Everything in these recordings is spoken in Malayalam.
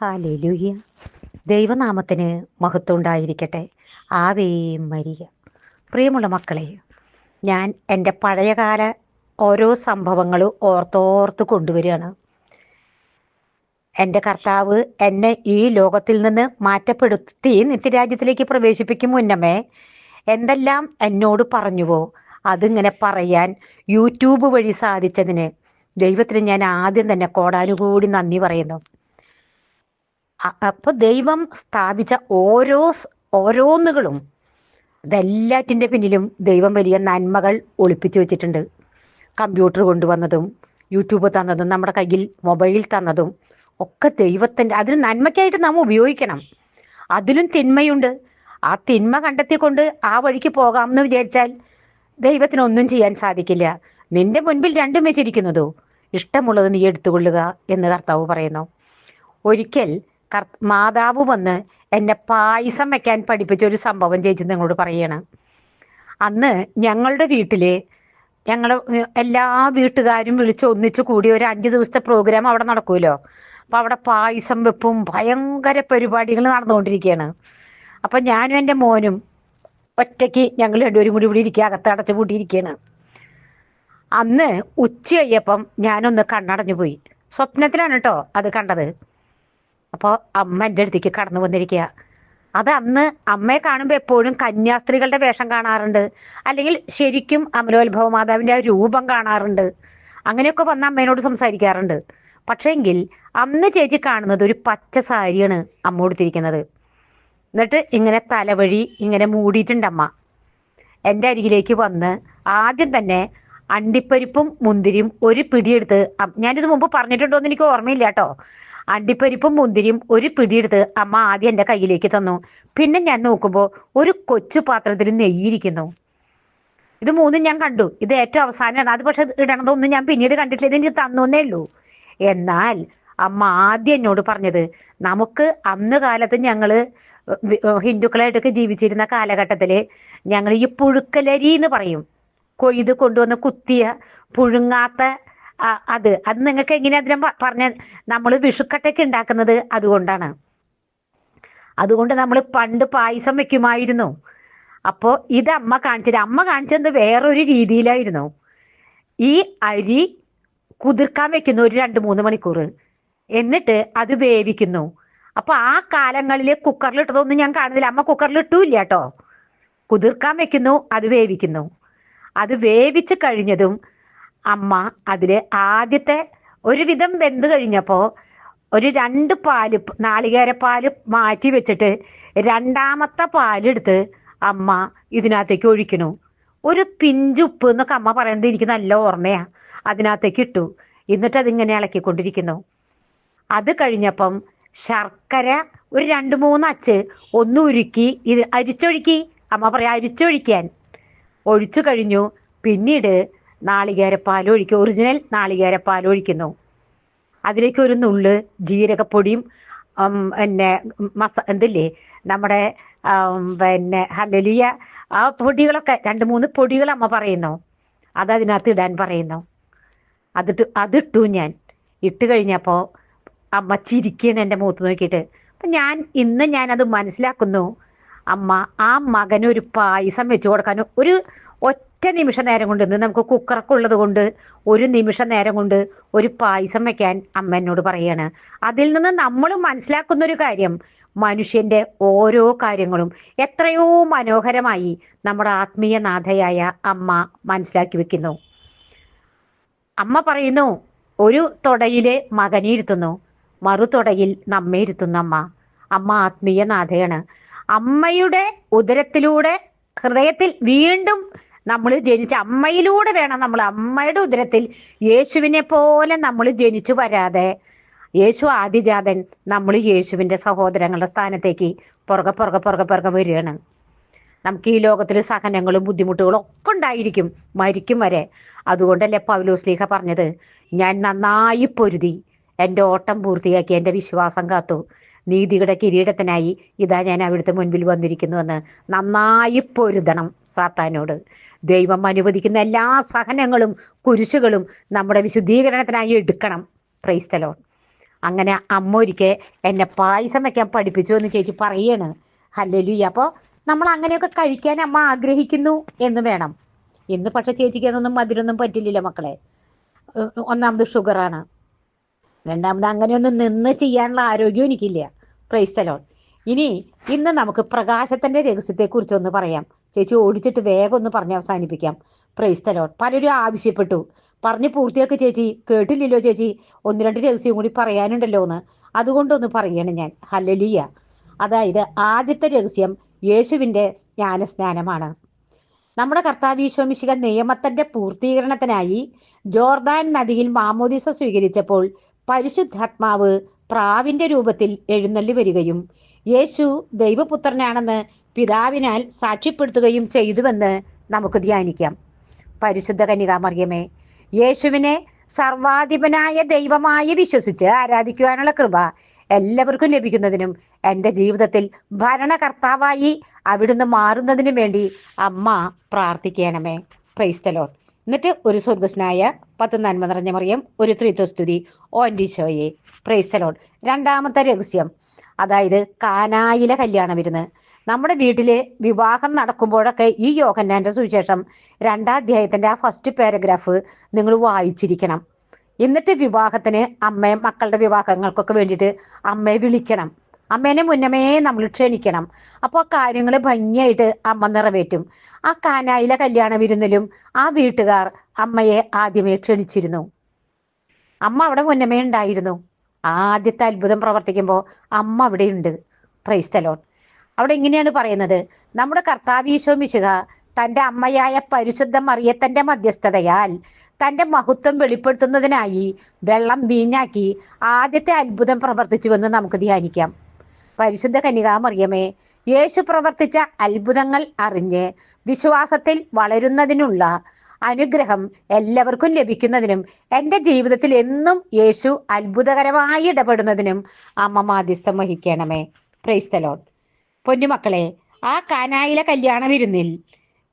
ഹാലേലൂയ. ദൈവനാമത്തിന് മഹത്വം ഉണ്ടായിരിക്കട്ടെ ആവേയും മരിയ. പ്രിയമുള്ള മക്കളെ ഞാൻ എന്റെ പഴയകാല ഓരോ സംഭവങ്ങളും ഓർത്തോർത്ത് കൊണ്ടുവരികയാണ്. എന്റെ കർത്താവ് എന്നെ ഈ ലോകത്തിൽ നിന്ന് മാറ്റപ്പെടുത്തി നിത്യരാജ്യത്തിലേക്ക് പ്രവേശിപ്പിക്കും മുന്നമേ എന്തെല്ലാം എന്നോട് പറഞ്ഞുവോ അതിങ്ങനെ പറയാൻ യൂട്യൂബ് വഴി സാധിച്ചതിന് ദൈവത്തിന് ഞാൻ ആദ്യം തന്നെ കോടാനുകൂടി നന്ദി പറയുന്നു. അ- അപ്പൊ ദൈവം സ്ഥാപിച്ച ഓരോ ഓരോന്നുകളും ഇതെല്ലാറ്റിന്റെ പിന്നിലും ദൈവം വലിയ നന്മകൾ ഒളിപ്പിച്ചു വെച്ചിട്ടുണ്ട്. കമ്പ്യൂട്ടർ കൊണ്ടുവന്നതും യൂട്യൂബ് തന്നതും നമ്മുടെ കയ്യിൽ മൊബൈൽ തന്നതും ഒക്കെ ദൈവത്തിന്റെ അതിന് നന്മയ്ക്കായിട്ട് നാം ഉപയോഗിക്കണം. അതിലും തിന്മയുണ്ട്. ആ തിന്മ കണ്ടെത്തിക്കൊണ്ട് ആ വഴിക്ക് പോകാമെന്ന് വിചാരിച്ചാൽ ദൈവത്തിനൊന്നും ചെയ്യാൻ സാധിക്കില്ല. നിന്റെ മുൻപിൽ രണ്ടും വെച്ചിരിക്കുന്നതോ? ഇഷ്ടമുള്ളത് നീ എടുത്തുകൊള്ളുക എന്ന് കർത്താവ് പറയുന്നു. ഒരിക്കൽ മാതാവ് വന്ന് എന്നെ പായസം വെക്കാൻ പഠിപ്പിച്ച ഒരു സംഭവം ചേച്ചി നിങ്ങളോട് പറയാണ്. അന്ന് ഞങ്ങളുടെ വീട്ടിൽ ഞങ്ങൾ എല്ലാ വീട്ടുകാരും വിളിച്ച് ഒന്നിച്ചു കൂടി ഒരു അഞ്ച് ദിവസത്തെ പ്രോഗ്രാം അവിടെ നടക്കുമല്ലോ അപ്പോൾ അവിടെ പായസം വെപ്പും ഭയങ്കര പരിപാടികൾ നടന്നുകൊണ്ടിരിക്കുകയാണ് അപ്പം ഞാനും എന്റെ മോനും ഒറ്റയ്ക്ക് ഞങ്ങൾ രണ്ടുപേരും കൂടി ഇവിടെ ഇരിക്കുക അകത്ത് അടച്ചു പൂട്ടിയിരിക്കുകയാണ് അന്ന് ഉച്ച ഞാനൊന്ന് കണ്ണടഞ്ഞു പോയി. സ്വപ്നത്തിലാണ് കേട്ടോ അത് കണ്ടത്. അപ്പോൾ അമ്മ എന്റെ അടുത്തേക്ക് കടന്നു വന്നിരിക്കുക അത് അന്ന് അമ്മയെ കാണുമ്പോൾ എപ്പോഴും കന്യാസ്ത്രീകളുടെ വേഷം കാണാറുണ്ട്. അല്ലെങ്കിൽ ശരിക്കും അമലോത്ഭവ മാതാവിന്റെ ആ രൂപം കാണാറുണ്ട്. അങ്ങനെയൊക്കെ വന്ന് അമ്മേനോട് സംസാരിക്കാറുണ്ട്. പക്ഷേങ്കിൽ അന്ന് ചേച്ചി കാണുന്നത് ഒരു പച്ച സാരിയാണ് അമ്മ കൊടുത്തിരിക്കുന്നത് എന്നിട്ട് ഇങ്ങനെ തലവഴി ഇങ്ങനെ മൂടിയിട്ടുണ്ട് അമ്മ. എന്റെ അരികിലേക്ക് വന്ന് ആദ്യം തന്നെ അണ്ടിപ്പരിപ്പും മുന്തിരിയും ഒരു പിടിയെടുത്ത് ഞാനിത് മുമ്പ് പറഞ്ഞിട്ടുണ്ടോ എന്ന് എനിക്ക് ഓർമ്മയില്ല കേട്ടോ. അണ്ടിപ്പരിപ്പും മുന്തിരിയും ഒരു പിടിയെടുത്ത് അമ്മ ആദ്യം എന്റെ കയ്യിലേക്ക് തന്നു. പിന്നെ ഞാൻ നോക്കുമ്പോൾ ഒരു കൊച്ചു പാത്രത്തിൽ നെയ്യിരിക്കുന്നു ഇത് മൂന്നും ഞാൻ കണ്ടു. ഇത് ഏറ്റവും അവസാനമാണ്. അത് പക്ഷെ ഇടണതൊന്നും ഞാൻ പിന്നീട് കണ്ടിട്ടില്ല. ഇതെനിക്ക് തന്നൊന്നേ തന്നേ ഉള്ളൂ. എന്നാൽ അമ്മ ആദ്യം എന്നോട് പറഞ്ഞത് നമുക്ക് അന്ന് കാലത്ത് ഞങ്ങൾ ഹിന്ദുക്കളായിട്ടൊക്കെ ജീവിച്ചിരുന്ന കാലഘട്ടത്തിൽ ഞങ്ങൾ ഈ പുഴുക്കലരി എന്ന് പറയും. കൊയ്ത് കൊണ്ടുവന്ന് കുത്തിയ പുഴുങ്ങാത്ത അത്. അത് നിങ്ങൾക്ക് എങ്ങനെ അതിനെ പറഞ്ഞ നമ്മൾ വിഷുക്കട്ടയ്ക്ക് ഉണ്ടാക്കുന്നത് അതുകൊണ്ടാണ്. അതുകൊണ്ട് നമ്മൾ പണ്ട് പായസം വെക്കുമായിരുന്നു. അപ്പോൾ ഇത് അമ്മ കാണിച്ചത്. അമ്മ കാണിച്ചത് വേറൊരു രീതിയിലായിരുന്നു. ഈ അരി കുതിർക്കാൻ വെക്കുന്നു ഒരു രണ്ട് മൂന്ന് മണിക്കൂർ എന്നിട്ട് അത് വേവിക്കുന്നു. അപ്പോൾ ആ കാലങ്ങളിൽ കുക്കറിലിട്ടതൊന്നും ഞാൻ കാണുന്നില്ല. അമ്മ കുക്കറിലിട്ടില്ല കേട്ടോ കുതിർക്കാൻ വെക്കുന്നു അത് വേവിക്കുന്നു. അത് വേവിച്ച് കഴിഞ്ഞതും അമ്മ അതിൽ ആദ്യത്തെ ഒരുവിധം വെന്ത് കഴിഞ്ഞപ്പോൾ ഒരു രണ്ട് പാൽ നാളികേരപ്പാൽ മാറ്റി വെച്ചിട്ട് രണ്ടാമത്തെ പാലെടുത്ത് അമ്മ ഇതിനകത്തേക്ക് ഒഴിക്കണു. ഒരു പിഞ്ചുപ്പ് എന്നൊക്കെ അമ്മ പറയുന്നത് എനിക്ക് നല്ല ഓർമ്മയാ. അതിനകത്തേക്ക് ഇട്ടു. എന്നിട്ട് അതിങ്ങനെ ഇളക്കിക്കൊണ്ടിരിക്കുന്നു. അത് കഴിഞ്ഞപ്പം ശർക്കര ഒരു രണ്ട് മൂന്ന് അച്ച് ഒന്ന് ഉരുക്കി ഇത് അരിച്ചൊഴുക്കി. അമ്മ പറയാം അരിച്ചൊഴിക്കാൻ. ഒഴിച്ചു കഴിഞ്ഞു. പിന്നീട് നാളികേരപ്പാൽ ഒഴിക്കും. ഒറിജിനൽ നാളികേരപ്പാൽ ഒഴിക്കുന്നു. അതിലേക്ക് ഒരു നുള്ള് ജീരകപ്പൊടിയും പിന്നെ മസ എന്തില്ലേ? നമ്മുടെ പിന്നെ ഹലലിയ ആ പൊടികളൊക്കെ രണ്ട് മൂന്ന് പൊടികൾ അമ്മ പറയുന്നു. അത് അതിനകത്ത് ഇടാൻ പറയുന്നു. അതിട്ട് അതിട്ടു ഞാൻ. ഇട്ട് കഴിഞ്ഞപ്പോൾ അമ്മ ചിരിക്കുകയാണ് എന്റെ മുഖത്ത് നോക്കിയിട്ട്. അപ്പം ഞാൻ ഇന്ന് ഞാനത് മനസ്സിലാക്കുന്നു. അമ്മ ആ മകനൊരു പായസം വെച്ച് കൊടുക്കാൻ ഒരു ഒറ്റ നിമിഷ നേരം കൊണ്ട് ഇന്ന് നമുക്ക് കുക്കറൊക്കെ ഉള്ളത് കൊണ്ട് ഒരു നിമിഷ നേരം കൊണ്ട് ഒരു പായസം വെക്കാൻ അമ്മ എന്നോട് പറയാണ്. അതിൽ നിന്ന് നമ്മൾ മനസ്സിലാക്കുന്ന ഒരു കാര്യം മനുഷ്യന്റെ ഓരോ കാര്യങ്ങളും എത്രയോ മനോഹരമായി നമ്മുടെ ആത്മീയ നാഥയായ അമ്മ മനസ്സിലാക്കി വെക്കുന്നു. അമ്മ പറയുന്നു ഒരു തൊടയിൽ മകനെ ഇരുത്തുന്നു മറുതൊടയിൽ നമ്മെ ഇരുത്തുന്നു അമ്മ. അമ്മ ആത്മീയ നാഥയാണ്. അമ്മയുടെ ഉദരത്തിലൂടെ ഹൃദയത്തിൽ വീണ്ടും നമ്മൾ ജനിച്ച അമ്മയിലൂടെ വേണം നമ്മൾ അമ്മയുടെ ഉദരത്തിൽ യേശുവിനെ പോലെ നമ്മൾ ജനിച്ചു വരാതെ. യേശു ആദിജാതൻ നമ്മൾ യേശുവിന്റെ സഹോദരങ്ങളുടെ സ്ഥാനത്തേക്ക് പുറകെ പുറകെ പുറകെ പുറകെ വരികയാണ്. നമുക്ക് ഈ ലോകത്തിൽ സഹനങ്ങളും ബുദ്ധിമുട്ടുകളും ഒക്കെ ഉണ്ടായിരിക്കും മരിക്കും വരെ. അതുകൊണ്ടല്ലേ പൗലോസ് ലീഹ പറഞ്ഞത് ഞാൻ നന്നായി പൊരുതി എന്റെ ഓട്ടം പൂർത്തിയാക്കി എന്റെ വിശ്വാസം കാത്തു. നീതിയുടെ കിരീടത്തിനായി ഇതാ ഞാൻ അവിടുത്തെ മുൻപിൽ വന്നിരിക്കുന്നുവെന്ന് നന്നായി പൊരുതണം സാത്താനോട്. ദൈവം അനുവദിക്കുന്ന എല്ലാ സഹനങ്ങളും കുരിശുകളും നമ്മുടെ വിശുദ്ധീകരണത്തിനായി എടുക്കണം. പ്രൈസ്തലോൺ അങ്ങനെ അമ്മ ഒരിക്കൽ എന്നെ പായസം വയ്ക്കാൻ പഠിപ്പിച്ചു എന്ന് ചേച്ചി പറയാണ്. ഹല്ലലുയ്യ അപ്പോൾ നമ്മൾ അങ്ങനെയൊക്കെ കഴിക്കാൻ അമ്മ ആഗ്രഹിക്കുന്നു എന്ന് വേണം. ഇന്ന് പക്ഷെ ചേച്ചിക്ക് അതൊന്നും മധുരമൊന്നും പറ്റില്ലല്ലോ മക്കളെ. ഒന്നാമത് ഷുഗറാണ്. രണ്ടാമത് അങ്ങനെയൊന്നും നിന്ന് ചെയ്യാനുള്ള ആരോഗ്യം എനിക്കില്ല. പ്രൈസ്തലോൺ ഇനി ഇന്ന് നമുക്ക് പ്രകാശത്തിന്റെ രഹസ്യത്തെക്കുറിച്ച് ഒന്ന് പറയാം. ചേച്ചി ഓടിച്ചിട്ട് വേഗം ഒന്ന് പറഞ്ഞ് അവസാനിപ്പിക്കാം. പ്രൈസ്തലോൺ പലരും ആവശ്യപ്പെട്ടു. പറഞ്ഞ് പൂർത്തിയാക്കി ചേച്ചി. കേട്ടില്ലല്ലോ ചേച്ചി. ഒന്ന് രണ്ട് രഹസ്യം കൂടി പറയാനുണ്ടല്ലോ എന്ന് അതുകൊണ്ടൊന്ന് പറയണം ഞാൻ. ഹല്ലലിയ. അതായത് ആദ്യത്തെ രഹസ്യം യേശുവിന്റെ ജ്ഞാനസ്നാനമാണ്. നമ്മുടെ കർത്താവീശ്വമിശിക നിയമത്തിന്റെ പൂർത്തീകരണത്തിനായി ജോർദാൻ നദിയിൽ മാമോദിസ സ്വീകരിച്ചപ്പോൾ പരിശുദ്ധാത്മാവ് പ്രാവിന്റെ രൂപത്തിൽ എഴുന്നള്ളി വരികയും യേശു ദൈവപുത്രനാണെന്ന് പിതാവിനാൽ സാക്ഷ്യപ്പെടുത്തുകയും ചെയ്തുവെന്ന് നമുക്ക് ധ്യാനിക്കാം. പരിശുദ്ധ കന്യകാമറിയമേ യേശുവിനെ സർവാധിപനായ ദൈവമായി വിശ്വസിച്ച് ആരാധിക്കുവാനുള്ള കൃപ എല്ലാവർക്കും ലഭിക്കുന്നതിനും എന്റെ ജീവിതത്തിൽ ഭരണകർത്താവായി അവിടുന്ന് മാറുന്നതിനും വേണ്ടി അമ്മ പ്രാർത്ഥിക്കണമേ. പ്രൈസ്തലോൺ എന്നിട്ട് ഒരു സ്വർഗസ്നായ പത്ത് നന്മ നിറഞ്ഞ മറിയം ഒരു ത്രിത്വസ്തുതി ഓൻഡിശോയെ പ്രൈസ്തലോൺ രണ്ടാമത്തെ രഹസ്യം അതായത് കാനായിലെ കല്യാണം വരുന്നത്. നമ്മുടെ വീട്ടിലെ വിവാഹം നടക്കുമ്പോഴൊക്കെ ഈ യോഹന്നാന്റെ സുവിശേഷം രണ്ടാം അധ്യായത്തിന്റെ ആ ഫസ്റ്റ് പാരഗ്രാഫ് നിങ്ങൾ വായിച്ചിരിക്കണം. എന്നിട്ട് വിവാഹത്തിന് അമ്മയെ മക്കളുടെ വിവാഹങ്ങൾക്കൊക്കെ വേണ്ടിയിട്ട് അമ്മയെ വിളിക്കണം. അമ്മേനെ മുന്നമേ നമ്മൾ ക്ഷണിക്കണം. അപ്പോൾ ആ കാര്യങ്ങൾ ഭംഗിയായിട്ട് അമ്മ നിറവേറ്റും. ആ കാനായിലെ കല്യാണ വിരുന്നിലും ആ വീട്ടുകാർ അമ്മയെ ആദ്യമേ ക്ഷണിച്ചിരുന്നു. അമ്മ അവിടെ മുന്നമേ ഉണ്ടായിരുന്നു. ആദ്യത്തെ അത്ഭുതം പ്രവർത്തിക്കുമ്പോൾ അമ്മ അവിടെയുണ്ട്. പ്രൈസ്തലോൺ അവിടെ ഇങ്ങനെയാണ് പറയുന്നത്. നമ്മുടെ കർത്താവീശോ മിശുക തന്റെ അമ്മയായ പരിശുദ്ധ മറിയത്തന്റെ മധ്യസ്ഥതയാൽ തന്റെ മഹത്വം വെളിപ്പെടുത്തുന്നതിനായി വെള്ളം വീഞ്ഞാക്കി ആദ്യത്തെ അത്ഭുതം പ്രവർത്തിച്ചുവെന്ന് നമുക്ക് ധ്യാനിക്കാം. പരിശുദ്ധ കനികാമറിയമേ യേശു പ്രവർത്തിച്ച അത്ഭുതങ്ങൾ അറിഞ്ഞ് വിശ്വാസത്തിൽ വളരുന്നതിനുള്ള അനുഗ്രഹം എല്ലാവർക്കും ലഭിക്കുന്നതിനും എന്റെ ജീവിതത്തിൽ എന്നും യേശു അത്ഭുതകരമായി ഇടപെടുന്നതിനും അമ്മ മാധ്യസ്ഥം വഹിക്കണമേ. പ്രൈസ്തലോൺ പൊന്നുമക്കളെ ആ കാനായിലെ കല്യാണ വിരുന്നിൽ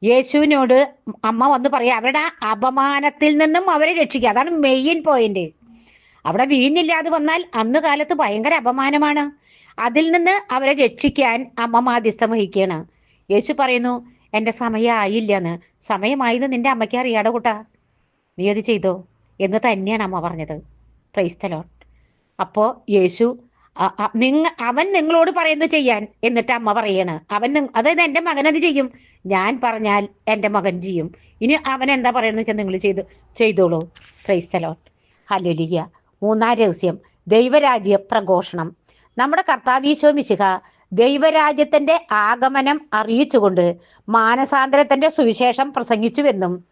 യേശുവിനോട് അമ്മ വന്ന് പറയാ അവരുടെ അപമാനത്തിൽ നിന്നും അവരെ രക്ഷിക്കുക. അതാണ് മെയിൻ പോയിന്റ് അവിടെ വീഞ്ഞില്ലാതെ വന്നാൽ അന്ന് കാലത്ത് ഭയങ്കര അപമാനമാണ്. അതിൽ നിന്ന് അവരെ രക്ഷിക്കാൻ അമ്മ മാധ്യസ്ഥം വഹിക്കുകയാണ്. യേശു പറയുന്നു എന്റെ സമയമായില്ലെന്ന് സമയമായിന്ന് നിന്റെ അമ്മയ്ക്ക് അറിയാടെ കൂട്ടാ? നീ അത് ചെയ്തോ? എന്ന് തന്നെയാണ് അമ്മ പറഞ്ഞത്. ക്രൈസ്തലോൺ അപ്പോ യേശു നിങ്ങ അവൻ നിങ്ങളോട് പറയുന്നത് ചെയ്യാൻ എന്നിട്ട് അമ്മ പറയാണ്. അവൻ അതായത് എന്റെ മകൻ അത് ചെയ്യും. ഞാൻ പറഞ്ഞാൽ എന്റെ മകൻ ചെയ്യും. ഇനി അവൻ എന്താ പറയുന്നത് വെച്ചാൽ നിങ്ങൾ ചെയ്തു ചെയ്തോളൂ. ക്രൈസ്തലോൺ ഹല്ലേലൂയ മൂന്നാം രഹസ്യം ദൈവരാജ്യ പ്രഘോഷണം നമ്മുടെ കർത്താവീശോ മിശിഹ ദൈവരാജ്യത്തിന്റെ ആഗമനം അറിയിച്ചുകൊണ്ട് മാനസാന്തരത്തിന്റെ സുവിശേഷം പ്രസംഗിച്ചുവെന്നും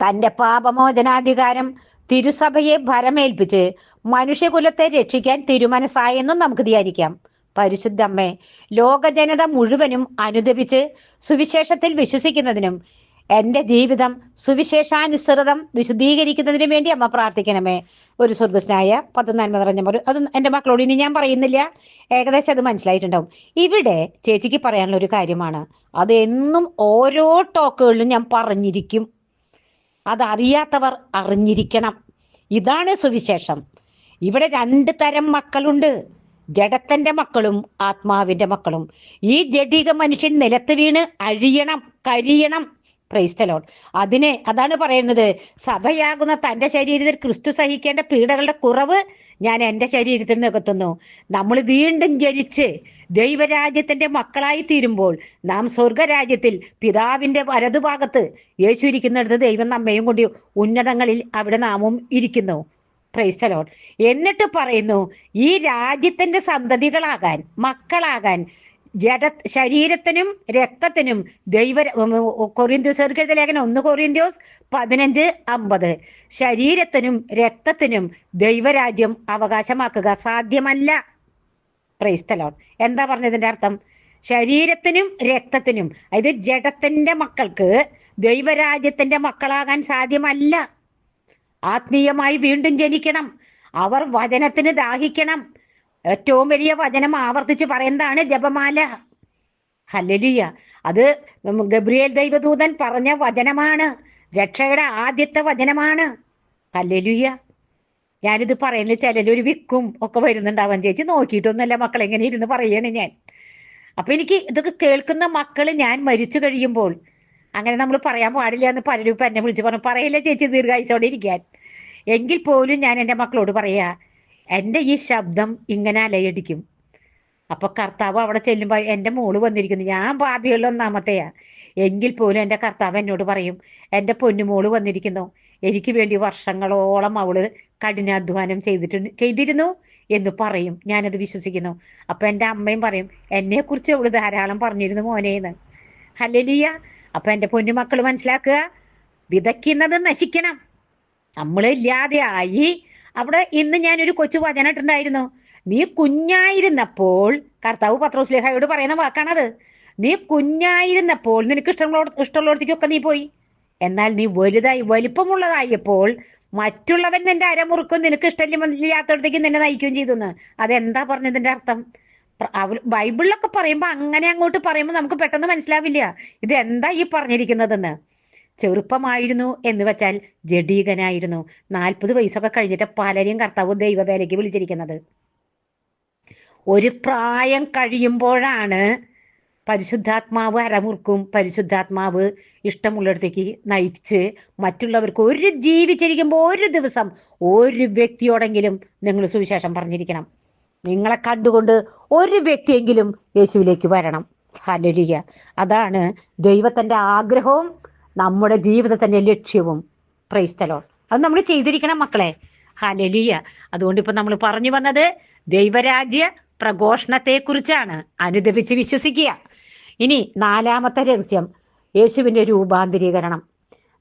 തന്റെ പാപമോചനാധികാരം തിരുസഭയെ ഭരമേൽപ്പിച്ച് മനുഷ്യകുലത്തെ രക്ഷിക്കാൻ തിരുമനസായെന്നും നമുക്ക് ധ്യാനിക്കാം. പരിശുദ്ധമ്മേ ലോകജനത മുഴുവനും അനുദപിച്ച് സുവിശേഷത്തിൽ വിശ്വസിക്കുന്നതിനും എന്റെ ജീവിതം സുവിശേഷാനുസൃതം വിശുദ്ധീകരിക്കുന്നതിനും വേണ്ടി അമ്മ പ്രാർത്ഥിക്കണമേ. ഒരു സ്വർഗസ്നായ പത്ത് നന്മ നിറഞ്ഞ ഒരു അത് എന്റെ മക്കളോട് ഇനി ഞാൻ പറയുന്നില്ല. ഏകദേശം അത് മനസ്സിലായിട്ടുണ്ടാവും. ഇവിടെ ചേച്ചിക്ക് പറയാനുള്ള ഒരു കാര്യമാണ്. അത് എന്നും ഓരോ ടോക്കുകളിലും ഞാൻ പറഞ്ഞിരിക്കും. അതറിയാത്തവർ അറിഞ്ഞിരിക്കണം. ഇതാണ് സുവിശേഷം. ഇവിടെ രണ്ട് തരം മക്കളുണ്ട്. ജഡത്തിന്റെ മക്കളും ആത്മാവിന്റെ മക്കളും. ഈ ജഡിക മനുഷ്യൻ നിലത്ത് വീണ് അഴിയണം കരിയണം. ക്രൈസ്തലോൺ അതിനെ അതാണ് പറയുന്നത്. സഭയാകുന്ന തന്റെ ശരീരത്തിൽ ക്രിസ്തു സഹിക്കേണ്ട പീഡകളുടെ കുറവ് ഞാൻ എന്റെ ശരീരത്തിൽ നികത്തുന്നു നമ്മൾ വീണ്ടും ജനിച്ച് ദൈവരാജ്യത്തിന്റെ മക്കളായി തീരുമ്പോൾ നാം സ്വർഗരാജ്യത്തിൽ പിതാവിന്റെ വലതുഭാഗത്ത് യേശു ഇരിക്കുന്നിടത്ത് ദൈവം നമ്മയും കൊണ്ട് ഉന്നതങ്ങളിൽ അവിടെ നാമും ഇരിക്കുന്നു. ക്രൈസ്തലോൺ എന്നിട്ട് പറയുന്നു ഈ രാജ്യത്തിന്റെ സന്തതികളാകാൻ മക്കളാകാൻ ജഡ ശരീരത്തിനും രക്തത്തിനും ദൈവ കൊറിന്ത്യോസ് എഴുതിയ ലേഖനം ഒന്ന് കൊറിന്ത്യോസ് പതിനഞ്ച് അമ്പത്. ശരീരത്തിനും രക്തത്തിനും ദൈവരാജ്യം അവകാശമാക്കുക സാധ്യമല്ല. പ്രൈസ്തലോൺ എന്താ പറഞ്ഞതിന്റെ അർത്ഥം? ശരീരത്തിനും രക്തത്തിനും അതായത് ജഡത്തിന്റെ മക്കൾക്ക് ദൈവരാജ്യത്തിന്റെ മക്കളാകാൻ സാധ്യമല്ല. ആത്മീയമായി വീണ്ടും ജനിക്കണം. അവർ വചനത്തിന് ദാഹിക്കണം. ഏറ്റവും വലിയ വചനം ആവർത്തിച്ച് പറയുന്നതാണ് ജപമാല. ഹല്ലലിയ. അത് ഗബ്രിയേൽ ദൈവദൂതൻ പറഞ്ഞ വചനമാണ്. രക്ഷയുടെ ആദ്യത്തെ വചനമാണ്. ഹല്ലലിയ. ഞാനിത് പറയുന്നത് ചിലരൊരു വിക്കും ഒക്കെ വരുന്നുണ്ടാവാൻ ചേച്ചി നോക്കിയിട്ടൊന്നുമല്ല മക്കൾ എങ്ങനെ ഇരുന്ന് പറയാണ് ഞാൻ. അപ്പൊ എനിക്ക് ഇതൊക്കെ കേൾക്കുന്ന മക്കൾ ഞാൻ മരിച്ചു കഴിയുമ്പോൾ അങ്ങനെ നമ്മൾ പറയാൻ പാടില്ല എന്ന് പലരും ഇപ്പം എന്നെ വിളിച്ച് പറഞ്ഞു പറയില്ല ചേച്ചി ദീർഘായുസോടെ ഇരിക്കാൻ. എങ്കിൽ പോലും ഞാൻ എന്റെ മക്കളോട് പറയാ എന്റെ ഈ ശബ്ദം ഇങ്ങനെ അലയടിക്കും. അപ്പൊ കർത്താവ് അവിടെ ചെല്ലുമ്പോൾ എന്റെ മോൾ വന്നിരിക്കുന്നു. ഞാൻ പാപിയുള്ള ഒന്നാമത്തെയാ. എങ്കിൽ പോലും എന്റെ കർത്താവ് എന്നോട് പറയും എന്റെ പൊന്നുമോൾ വന്നിരിക്കുന്നു. എനിക്ക് വേണ്ടി വർഷങ്ങളോളം അവൾ കഠിനാധ്വാനം ചെയ്തിട്ടുണ്ട് ചെയ്തിരുന്നു എന്ന് പറയും. ഞാനത് വിശ്വസിക്കുന്നു. അപ്പൊ എന്റെ അമ്മയും പറയും എന്നെക്കുറിച്ച് അവൾ ധാരാളം പറഞ്ഞിരുന്നു മോനേന്ന് ഹലലിയ അപ്പൊ എന്റെ പൊന്നുമക്കൾ മനസ്സിലാക്കുക വിതയ്ക്കുന്നത് നശിക്കണം. നമ്മളില്ലാതെ ആയി അവിടെ ഇന്ന് ഞാനൊരു കൊച്ചു വചനിട്ടുണ്ടായിരുന്നു. നീ കുഞ്ഞായിരുന്നപ്പോൾ കർത്താവ് പത്രോസ്ലേഹയോട് പറയുന്ന വാക്കാണത്. നീ കുഞ്ഞായിരുന്നപ്പോൾ നിനക്ക് ഇഷ്ടമുള്ള ഇഷ്ടമുള്ളിടത്തേക്കൊക്കെ നീ പോയി. എന്നാൽ നീ വലുതായി വലിപ്പമുള്ളതായപ്പോൾ മറ്റുള്ളവൻ നിന്റെ അരമുറുക്കും നിനക്ക് ഇഷ്ടമില്ലാത്തടത്തേക്ക് നിന്നെ നയിക്കുകയും ചെയ്തു എന്ന് അതെന്താ പറഞ്ഞതിന്റെ അർത്ഥം? ബൈബിളിലൊക്കെ പറയുമ്പോൾ അങ്ങനെ അങ്ങോട്ട് പറയുമ്പോൾ നമുക്ക് പെട്ടെന്ന് മനസ്സിലാവില്ല. ഇത് എന്താ ഈ പറഞ്ഞിരിക്കുന്നതെന്ന്? ചെറുപ്പമായിരുന്നു എന്ന് വെച്ചാൽ ജഡീകനായിരുന്നു. നാൽപ്പത് വയസ്സൊക്കെ കഴിഞ്ഞിട്ട് പലരെയും കർത്താവ് ദൈവവേലയ്ക്ക് വിളിച്ചിരിക്കുന്നത്. ഒരു പ്രായം കഴിയുമ്പോഴാണ് പരിശുദ്ധാത്മാവ് അരമുർക്കും പരിശുദ്ധാത്മാവ് ഇഷ്ടമുള്ളിടത്തേക്ക് നയിച്ച് മറ്റുള്ളവർക്ക് ഒരു ജീവിച്ചിരിക്കുമ്പോൾ ഒരു ദിവസം ഒരു വ്യക്തിയോടെങ്കിലും നിങ്ങൾ സുവിശേഷം പറഞ്ഞിരിക്കണം. നിങ്ങളെ കണ്ടുകൊണ്ട് ഒരു വ്യക്തിയെങ്കിലും യേശുവിലേക്ക് വരണം. ഹലരിക അതാണ് ദൈവത്തിന്റെ ആഗ്രഹവും നമ്മുടെ ജീവിതത്തിന്റെ ലക്ഷ്യവും. പ്രൈസ്തലോ അത് നമ്മൾ ചെയ്തിരിക്കണം മക്കളെ. ഹലലിയ അതുകൊണ്ട് ഇപ്പൊ നമ്മൾ പറഞ്ഞു വന്നത് ദൈവരാജ്യ പ്രഘോഷണത്തെക്കുറിച്ചാണ്. അനുദപിച്ച് വിശ്വസിക്കുക. ഇനി നാലാമത്തെ രഹസ്യം. യേശുവിന്റെ രൂപാന്തരീകരണം.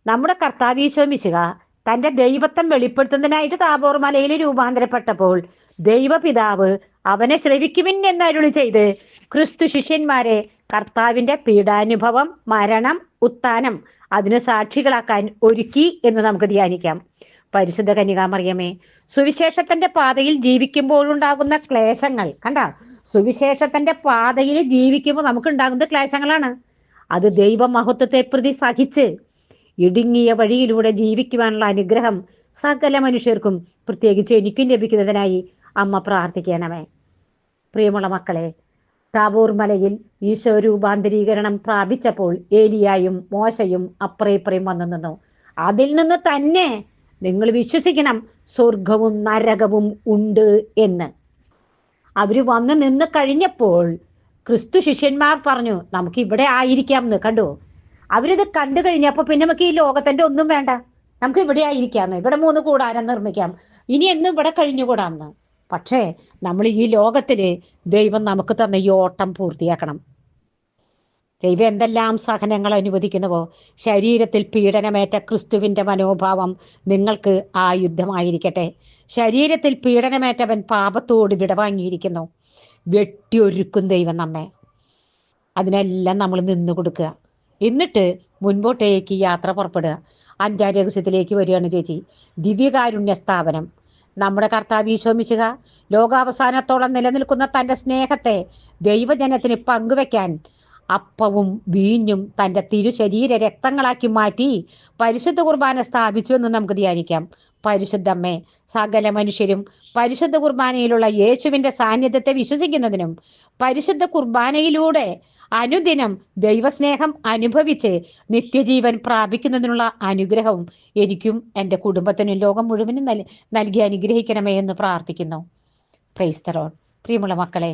നമ്മുടെ കർത്താവീശോമിശുക തന്റെ ദൈവത്വം വെളിപ്പെടുത്തുന്നതിനായിട്ട് താബോർ മലയിൽ രൂപാന്തരപ്പെട്ടപ്പോൾ ദൈവപിതാവ് അവനെ ശ്രവിക്കുവിൻ എന്നരുളി ചെയ്ത് ക്രിസ്തു ശിഷ്യന്മാരെ കർത്താവിന്റെ പീഡാനുഭവം മരണം ഉത്ഥാനം അതിന് സാക്ഷികളാക്കാൻ ഒരുക്കി എന്ന് നമുക്ക് ധ്യാനിക്കാം. പരിശുദ്ധ കന്യകാമറിയമേ സുവിശേഷത്തിന്റെ പാതയിൽ ജീവിക്കുമ്പോഴുണ്ടാകുന്ന ക്ലേശങ്ങൾ കണ്ട? സുവിശേഷത്തിന്റെ പാതയിൽ ജീവിക്കുമ്പോൾ നമുക്ക് ഉണ്ടാകുന്ന ക്ലേശങ്ങളാണ്. അത് ദൈവമഹത്വത്തെ പ്രതി സഹിച്ച് ഇടുങ്ങിയ വഴിയിലൂടെ ജീവിക്കുവാനുള്ള അനുഗ്രഹം സകല മനുഷ്യർക്കും പ്രത്യേകിച്ച് എനിക്കും ലഭിക്കുന്നതിനായി അമ്മ പ്രാർത്ഥിക്കണമേ. പ്രിയമുള്ള മക്കളെ താബൂർ മലയിൽ ഈശോ രൂപാന്തരീകരണം പ്രാപിച്ചപ്പോൾ ഏലിയായും മോശയും അപ്പറേപ്പറയും വന്നു നിന്നു. അതിൽ നിന്ന് തന്നെ നിങ്ങൾ വിശ്വസിക്കണം സ്വർഗവും നരകവും ഉണ്ട് എന്ന്. അവർ വന്ന് നിന്ന് കഴിഞ്ഞപ്പോൾ ക്രിസ്തു ശിഷ്യന്മാർ പറഞ്ഞു നമുക്ക് ഇവിടെ ആയിരിക്കാം എന്ന് കണ്ടു? അവരിത് കണ്ടു കഴിഞ്ഞപ്പോൾ പിന്നെ നമുക്ക് ഈ ലോകത്തിന്റെ ഒന്നും വേണ്ട. നമുക്ക് ഇവിടെ ആയിരിക്കാം ഇവിടെ മൂന്ന് കൂടാരം നിർമ്മിക്കാം. ഇനി എന്നും ഇവിടെ കഴിഞ്ഞുകൂടാന്ന്. പക്ഷേ നമ്മൾ ഈ ലോകത്തിൽ ദൈവം നമുക്ക് തന്ന ഈ ഓട്ടം പൂർത്തിയാക്കണം. ദൈവം എന്തെല്ലാം സഹനങ്ങൾ അനുവദിക്കുന്നുവോ? ശരീരത്തിൽ പീഡനമേറ്റ ക്രിസ്തുവിന്റെ മനോഭാവം നിങ്ങൾക്ക് ആയുധമായിരിക്കട്ടെ ശരീരത്തിൽ പീഡനമേറ്റവൻ പാപത്തോട് വിടവാങ്ങിയിരിക്കുന്നു. വെട്ടിയൊരുക്കും ദൈവം നമ്മെ. അതിനെല്ലാം നമ്മൾ നിന്നു കൊടുക്കുക. എന്നിട്ട് മുൻപോട്ടേക്ക് യാത്ര പുറപ്പെടുക. അഞ്ചാം രഹസ്യത്തിലേക്ക് വരികയാണ് ചേച്ചി. ദിവ്യകാരുണ്യ സ്ഥാപനം നമ്മുടെ കർത്താവ് ഈശോമിശുക ലോകാവസാനത്തോളം നിലനിൽക്കുന്ന തന്റെ സ്നേഹത്തെ ദൈവജനത്തിന് പങ്കുവെക്കാൻ അപ്പവും വീഞ്ഞും തന്റെ തിരുശരീര രക്തങ്ങളാക്കി മാറ്റി പരിശുദ്ധ കുർബാന സ്ഥാപിച്ചു എന്ന് നമുക്ക് ധ്യാനിക്കാം. പരിശുദ്ധമ്മേ സകല മനുഷ്യരും പരിശുദ്ധ കുർബാനയിലുള്ള യേശുവിന്റെ സാന്നിധ്യത്തെ വിശ്വസിക്കുന്നതിനും പരിശുദ്ധ കുർബാനയിലൂടെ അനുദിനം ദൈവസ്നേഹം അനുഭവിച്ച് നിത്യജീവൻ പ്രാപിക്കുന്നതിനുള്ള അനുഗ്രഹവും എനിക്കും എന്റെ കുടുംബത്തിനും ലോകം മുഴുവനും നൽ നൽകി അനുഗ്രഹിക്കണമേ എന്ന് പ്രാർത്ഥിക്കുന്നു. പ്രൈസ്തറോൺ പ്രിയമുള്ള മക്കളെ